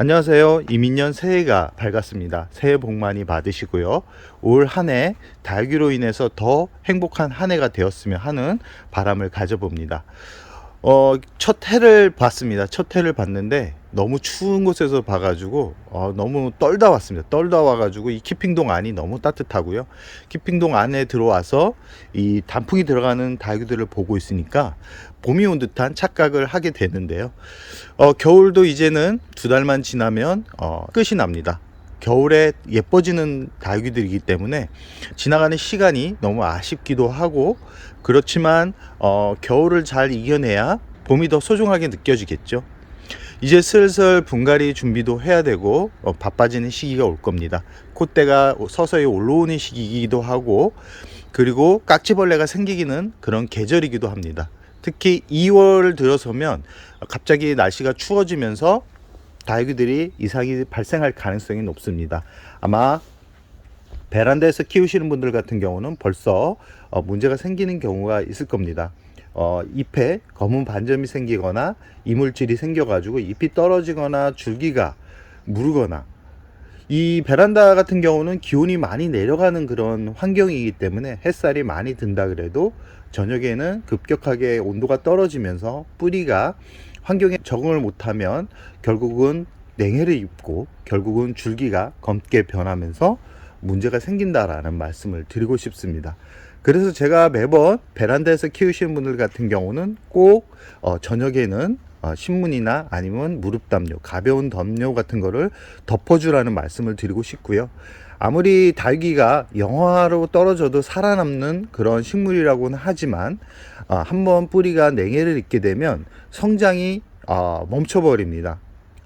안녕하세요. 이민년 새해가 밝았습니다. 새해 복 많이 받으시고요. 올 한해 달기로 인해서 더 행복한 한 해가 되었으면 하는 바람을 가져봅니다. 어, 첫 해를 봤습니다. 첫 해를 봤는데 너무 추운 곳에서 봐가지고 어, 너무 떨다 왔습니다. 떨다 와가지고 이 키핑동 안이 너무 따뜻하고요. 키핑동 안에 들어와서 이 단풍이 들어가는 달기들을 보고 있으니까 봄이 온 듯한 착각을 하게 되는데요. 어, 겨울도 이제는 두 달만 지나면 어, 끝이 납니다. 겨울에 예뻐지는 달귀들이기 때문에 지나가는 시간이 너무 아쉽기도 하고 그렇지만 어, 겨울을 잘 이겨내야 봄이 더 소중하게 느껴지겠죠. 이제 슬슬 분갈이 준비도 해야 되고 어, 바빠지는 시기가 올 겁니다. 콧대가 서서히 올라오는 시기이기도 하고 그리고 깍지벌레가 생기기는 그런 계절이기도 합니다. 특히 2월 들어서면 갑자기 날씨가 추워지면서 다육이들이 이상이 발생할 가능성이 높습니다. 아마 베란다에서 키우시는 분들 같은 경우는 벌써 어, 문제가 생기는 경우가 있을 겁니다. 어, 잎에 검은 반점이 생기거나 이물질이 생겨가지고 잎이 떨어지거나 줄기가 무르거나 이 베란다 같은 경우는 기온이 많이 내려가는 그런 환경이기 때문에 햇살이 많이 든다 그래도 저녁에는 급격하게 온도가 떨어지면서 뿌리가 환경에 적응을 못하면 결국은 냉해를 입고 결국은 줄기가 검게 변하면서 문제가 생긴다라는 말씀을 드리고 싶습니다. 그래서 제가 매번 베란다에서 키우시는 분들 같은 경우는 꼭 어, 저녁에는 어, 신문이나 아니면 무릎 담요, 가벼운 담요 같은 거를 덮어주라는 말씀을 드리고 싶고요. 아무리 달기가 영하로 떨어져도 살아남는 그런 식물이라고는 하지만 어, 한번 뿌리가 냉해를 입게 되면 성장이 어, 멈춰버립니다.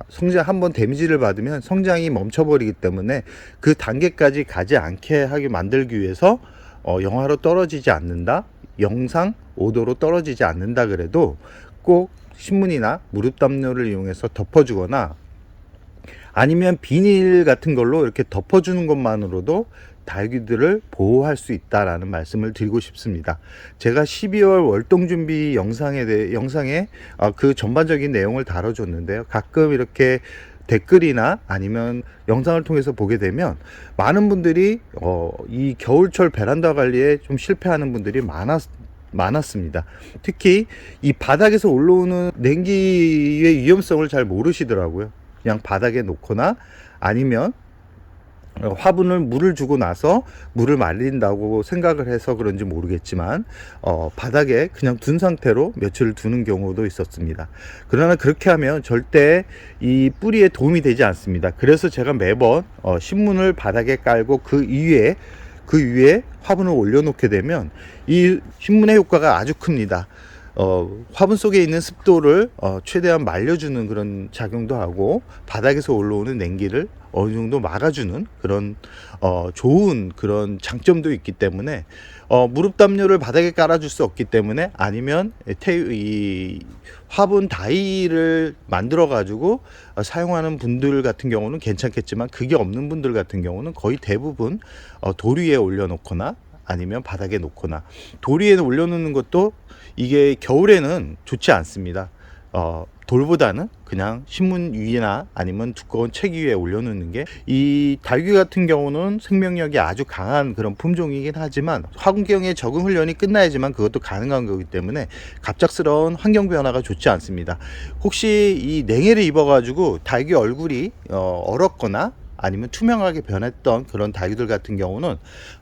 성장 한번 데미지를 받으면 성장이 멈춰버리기 때문에 그 단계까지 가지 않게 하게 만들기 위해서 어, 영하로 떨어지지 않는다, 영상 5도로 떨어지지 않는다 그래도 꼭 신문이나 무릎 담요를 이용해서 덮어주거나 아니면 비닐 같은 걸로 이렇게 덮어주는 것만으로도 달귀들을 보호할 수 있다라는 말씀을 드리고 싶습니다. 제가 12월 월동 준비 영상에 대해 영상에 어, 그 전반적인 내용을 다뤄줬는데요. 가끔 이렇게 댓글이나 아니면 영상을 통해서 보게 되면 많은 분들이 어, 이 겨울철 베란다 관리에 좀 실패하는 분들이 많았 많았습니다. 특히 이 바닥에서 올라오는 냉기의 위험성을 잘 모르시더라고요. 그냥 바닥에 놓거나 아니면 어, 화분을 물을 주고 나서 물을 말린다고 생각을 해서 그런지 모르겠지만 어, 바닥에 그냥 둔 상태로 며칠을 두는 경우도 있었습니다. 그러나 그렇게 하면 절대 이 뿌리에 도움이 되지 않습니다. 그래서 제가 매번 어, 신문을 바닥에 깔고 그 위에 그 위에 화분을 올려놓게 되면 이 신문의 효과가 아주 큽니다. 어, 화분 속에 있는 습도를 어, 최대한 말려주는 그런 작용도 하고 바닥에서 올라오는 냉기를 어느 정도 막아주는 그런 어, 좋은 그런 장점도 있기 때문에 어, 무릎 담요를 바닥에 깔아줄 수 없기 때문에 아니면 태, 이 화분 다이를 만들어 가지고 어, 사용하는 분들 같은 경우는 괜찮겠지만 그게 없는 분들 같은 경우는 거의 대부분 어, 돌 위에 올려놓거나 아니면 바닥에 놓거나 돌 위에 올려놓는 것도 이게 겨울에는 좋지 않습니다. 어, 돌보다는 그냥 신문 위나 아니면 두꺼운 책 위에 올려놓는 게 이 달귀 같은 경우는 생명력이 아주 강한 그런 품종이긴 하지만 환경에 적응 훈련이 끝나야지만 그것도 가능한 거기 때문에 갑작스러운 환경 변화가 좋지 않습니다. 혹시 이 냉해를 입어가지고 달귀 얼굴이 어, 얼었거나 아니면 투명하게 변했던 그런 닭이들 같은 경우는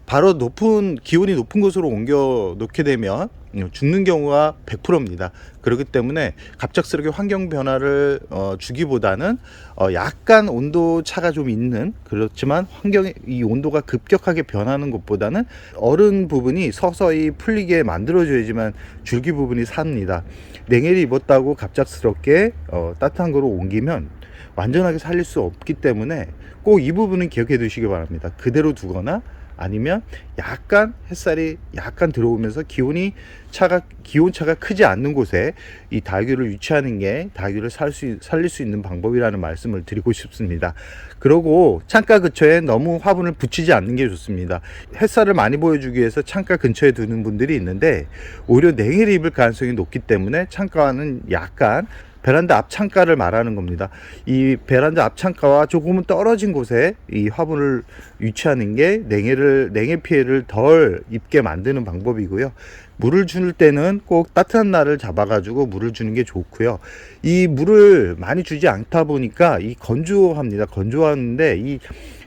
바로 높은 기온이 높은 곳으로 옮겨 놓게 되면 죽는 경우가 100%입니다. 그렇기 때문에 갑작스럽게 환경 변화를 어, 주기보다는 어, 약간 온도 차가 좀 있는 그렇지만 환경의 이 온도가 급격하게 변하는 것보다는 얼은 부분이 서서히 풀리게 만들어줘야지만 줄기 부분이 삽니다. 냉해를 입었다고 갑작스럽게 어, 따뜻한 거로 옮기면 완전하게 살릴 수 없기 때문에 꼭 이 부분은 기억해 두시기 바랍니다. 그대로 두거나 아니면 약간 햇살이 약간 들어오면서 기온이 차가 기온 차가 크지 않는 곳에 이 다규를 유치하는 게 다규를 살 수, 살릴 수 있는 방법이라는 말씀을 드리고 싶습니다. 그러고 창가 근처에 너무 화분을 붙이지 않는 게 좋습니다. 햇살을 많이 보여주기 위해서 창가 근처에 두는 분들이 있는데 오히려 냉해를 입을 가능성이 높기 때문에 창가는 약간 베란다 앞 창가를 말하는 겁니다. 이 베란다 앞 창가와 조금은 떨어진 곳에 이 화분을 위치하는 게 냉해를 냉해 피해를 덜 입게 만드는 방법이고요. 물을 줄 때는 꼭 따뜻한 날을 잡아가지고 물을 주는 게 좋고요. 이 물을 많이 주지 않다 보니까 이 건조합니다. 건조하는데 이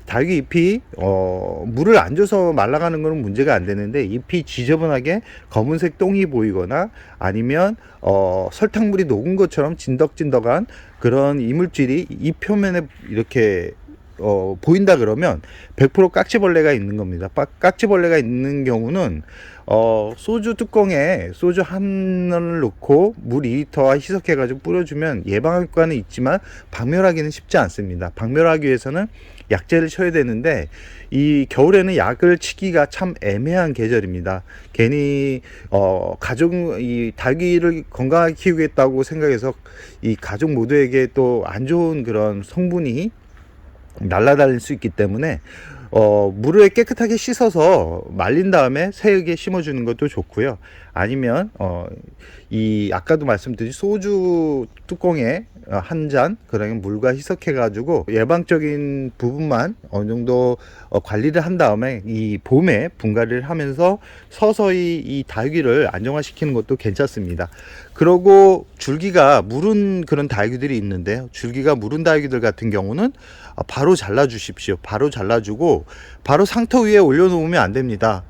닭이 잎이 어, 물을 안 줘서 말라가는 거는 문제가 안 되는데 잎이 지저분하게 검은색 똥이 보이거나 아니면 어, 설탕물이 녹은 것처럼 진덕진덕한 그런 이물질이 잎 표면에 이렇게 어, 보인다 그러면 100% 깍지벌레가 있는 겁니다. 빠- 깍지벌레가 있는 경우는 어, 소주 뚜껑에 소주 한 원을 넣고 물 2리터와 희석해가지고 뿌려주면 예방할 효과는 있지만 박멸하기는 쉽지 않습니다. 박멸하기 위해서는 약제를 쳐야 되는데 이 겨울에는 약을 치기가 참 애매한 계절입니다. 괜히 어 가족 이 닭이를 건강하게 키우겠다고 생각해서 이 가족 모두에게 또 안 좋은 그런 성분이 날아다닐 수 있기 때문에 어, 물을 깨끗하게 씻어서 말린 다음에 새에게 심어주는 것도 좋고요. 아니면 어, 이 아까도 말씀드린 소주 뚜껑에 어, 한잔 그러면 물과 희석해 가지고 예방적인 부분만 어느 정도 어, 관리를 한 다음에 이 봄에 분갈이를 하면서 서서히 이 다육이를 안정화시키는 것도 괜찮습니다. 그러고 줄기가 무른 그런 다육이들이 있는데요. 줄기가 무른 다육이들 같은 경우는 아, 바로 잘라 주십시오. 바로 잘라 주고 바로 상토 위에 올려 놓으면 안 됩니다.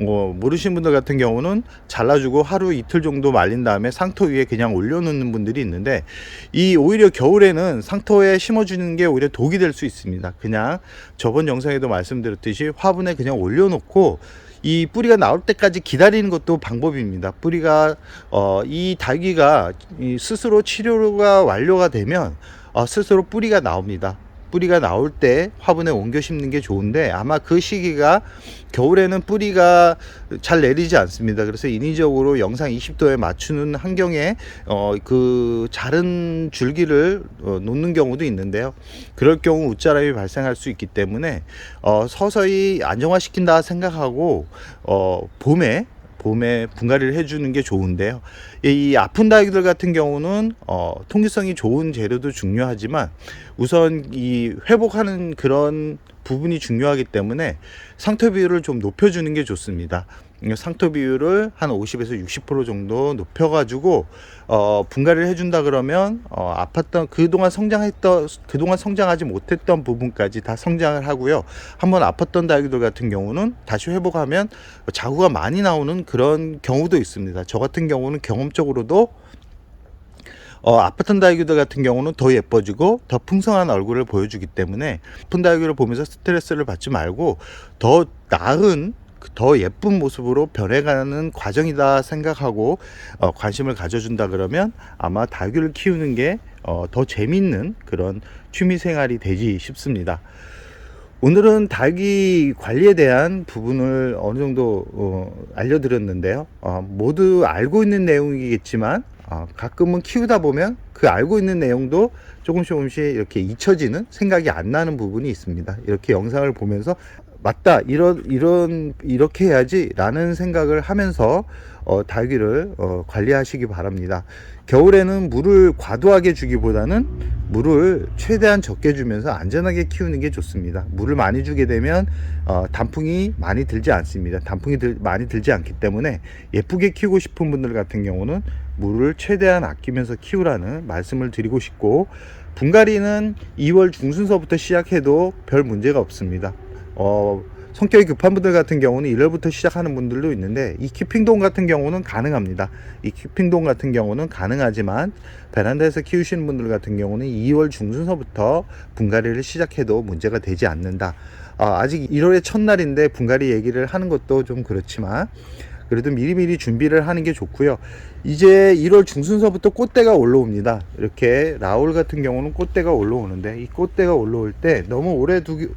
뭐 모르시는 분들 같은 경우는 잘라주고 하루 이틀 정도 말린 다음에 상토 위에 그냥 올려놓는 분들이 있는데 이 오히려 겨울에는 상토에 심어주는 게 오히려 독이 될 수 있습니다. 그냥 저번 영상에도 말씀드렸듯이 화분에 그냥 올려놓고 이 뿌리가 나올 때까지 기다리는 것도 방법입니다. 뿌리가 어, 이이 스스로 치료가 완료가 되면 어, 스스로 뿌리가 나옵니다. 뿌리가 나올 때 화분에 옮겨 심는 게 좋은데 아마 그 시기가 겨울에는 뿌리가 잘 내리지 않습니다. 그래서 인위적으로 영상 20도에 맞추는 환경에 어, 그 자른 줄기를 어, 놓는 경우도 있는데요. 그럴 경우 웃자람이 발생할 수 있기 때문에 어, 서서히 안정화시킨다 생각하고 어, 봄에 봄에 분갈이를 해주는 게 좋은데요. 이 아픈 다육이들 같은 경우는 어, 통기성이 좋은 재료도 중요하지만 우선 이 회복하는 그런 부분이 중요하기 때문에 상토 비율을 좀 높여주는 게 좋습니다. 음, 상토 비율을 한 50에서 60% 정도 높여가지고 어, 분갈이를 해준다 그러면 어, 아팠던 그동안 성장했던 그동안 성장하지 못했던 부분까지 다 성장을 하고요. 한번 아팠던 다육이들 같은 경우는 다시 회복하면 자구가 많이 나오는 그런 경우도 있습니다. 저 같은 경우는 경험적으로도 어, 아팠던 다육이들 같은 경우는 더 예뻐지고 더 풍성한 얼굴을 보여주기 때문에 아픈 다육이를 보면서 스트레스를 받지 말고 더 나은 그 더 예쁜 모습으로 변해가는 과정이다 생각하고 어, 관심을 가져준다 그러면 아마 다육이를 키우는 게 어, 더 재밌는 그런 취미 생활이 되지 싶습니다. 오늘은 닭이 관리에 대한 부분을 어느 정도 어, 알려드렸는데요. 어, 모두 알고 있는 내용이겠지만 어, 가끔은 키우다 보면 그 알고 있는 내용도 조금씩 조금씩 이렇게 잊혀지는 생각이 안 나는 부분이 있습니다. 이렇게 영상을 보면서 맞다 이런 이런 이렇게 해야지라는 생각을 하면서 어, 닭이를 어, 관리하시기 바랍니다. 겨울에는 물을 과도하게 주기보다는 물을 최대한 적게 주면서 안전하게 키우는 게 좋습니다. 물을 많이 주게 되면 어, 단풍이 많이 들지 않습니다. 단풍이 들, 많이 들지 않기 때문에 예쁘게 키우고 싶은 분들 같은 경우는 물을 최대한 아끼면서 키우라는 말씀을 드리고 싶고 분갈이는 2월 중순서부터 시작해도 별 문제가 없습니다. 어, 성격이 급한 분들 같은 경우는 1월부터 시작하는 분들도 있는데 이 키핑동 같은 경우는 가능합니다. 이 키핑동 같은 경우는 가능하지만 베란다에서 키우시는 분들 같은 경우는 2월 중순서부터 분갈이를 시작해도 문제가 되지 않는다. 아, 아직 1월의 첫날인데 분갈이 얘기를 하는 것도 좀 그렇지만 그래도 미리미리 준비를 하는 게 좋고요. 이제 1월 중순서부터 꽃대가 올라옵니다. 이렇게 라울 같은 경우는 꽃대가 올라오는데 이 꽃대가 올라올 때 너무 오래 두기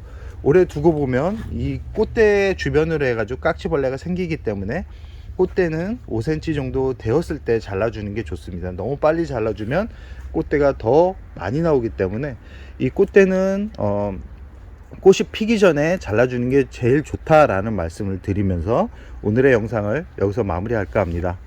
오래 두고 보면 이 꽃대 주변으로 해가지고 깍지벌레가 생기기 때문에 꽃대는 5cm 정도 되었을 때 잘라주는 게 좋습니다. 너무 빨리 잘라주면 꽃대가 더 많이 나오기 때문에 이 꽃대는 어, 꽃이 피기 전에 잘라주는 게 제일 좋다라는 말씀을 드리면서 오늘의 영상을 여기서 마무리할까 합니다.